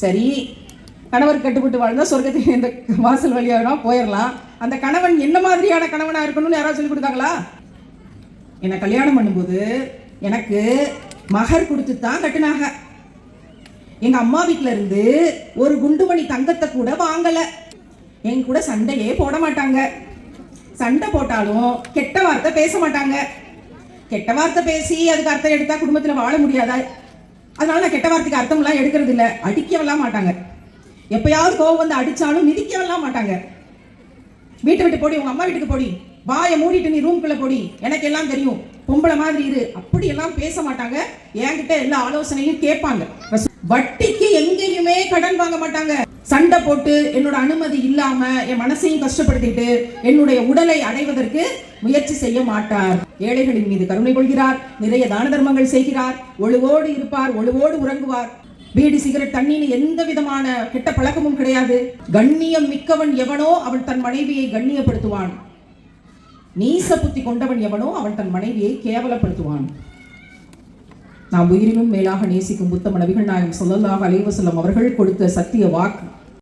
சரி கணவர் கட்டுப்பட்டு வாழ்ந்தால் சொர்க்கத்துக்கு இந்த வாசல் வழியாக போயிடலாம் அந்த கணவன் என்ன மாதிரியான கணவனாக இருக்கணும்னு யாராவது சொல்லி கொடுத்தாங்களா? என்னை கல்யாணம் பண்ணும்போது எனக்கு மகர் கொடுத்து தான் கட்டினாங்க. எங்கள் அம்மா வீட்டில் இருந்து ஒரு குண்டுமணி தங்கத்தை கூட வாங்கலை. என் கூட சண்டையே போட மாட்டாங்க. சண்டை போட்டாலும் கெட்ட வார்த்தை பேச மாட்டாங்க. கெட்ட வார்த்தை பேசி அதுக்கு அர்த்தம் எடுத்தால் குடும்பத்தில் வாழ முடியாதா? அதனால நான் கெட்ட வார்த்தைக்கு அர்த்தம்லாம் எடுக்கிறது இல்ல அடிக்கவெல்லாம் மாட்டாங்க. எப்பயாவது கோவம் வந்து அடிச்சாலும் மிதிக்கவெல்லாம் மாட்டாங்க. வீட்டை விட்டு போடி உங்க அம்மா வீட்டுக்கு போடி. வாயை மூடிட்டு நீ ரூம்குள்ள போடி. எனக்கு எல்லாம் தெரியும். பொம்பளை மாதிரி இரு. அப்படி எல்லாம் பேச மாட்டாங்க. என்கிட்ட எல்லா ஆலோசனையும் கேட்பாங்க. வட்டிக்கு எங்கேயுமே கடன் வாங்க மாட்டாங்க. சண்டை போட்டு என்னோட அனுமதி இல்லாம என் மனசையும் கஷ்டப்படுத்திட்டு என்னுடைய உடலை அடைவதற்கு முயற்சி செய்ய மாட்டார். ஏழைகளின் மீது கருணை கொள்கிறார். நிறைய தான தர்மங்கள் செய்கிறார். ஒழுவோடு இருப்பார். ஒழுவோடு உறங்குவார். பீடி சிகரெட் தண்ணின்னு எந்த விதமான கெட்ட பழக்கமும் கிடையாது. கண்ணியம் மிக்கவன் எவனோ அவன் தன் மனைவியை கண்ணியப்படுத்துவான். நீச புத்தி கொண்டவன் எவனோ அவன் தன் மனைவியை கேவலப்படுத்துவான். நாம் உயிரினும் மேலாக நேசிக்கும் புத்த மனைவிகள் நாயகம் சொல்லலாக அலைவசல்லம் அவர்கள் கொடுத்த சத்திய வாக்கு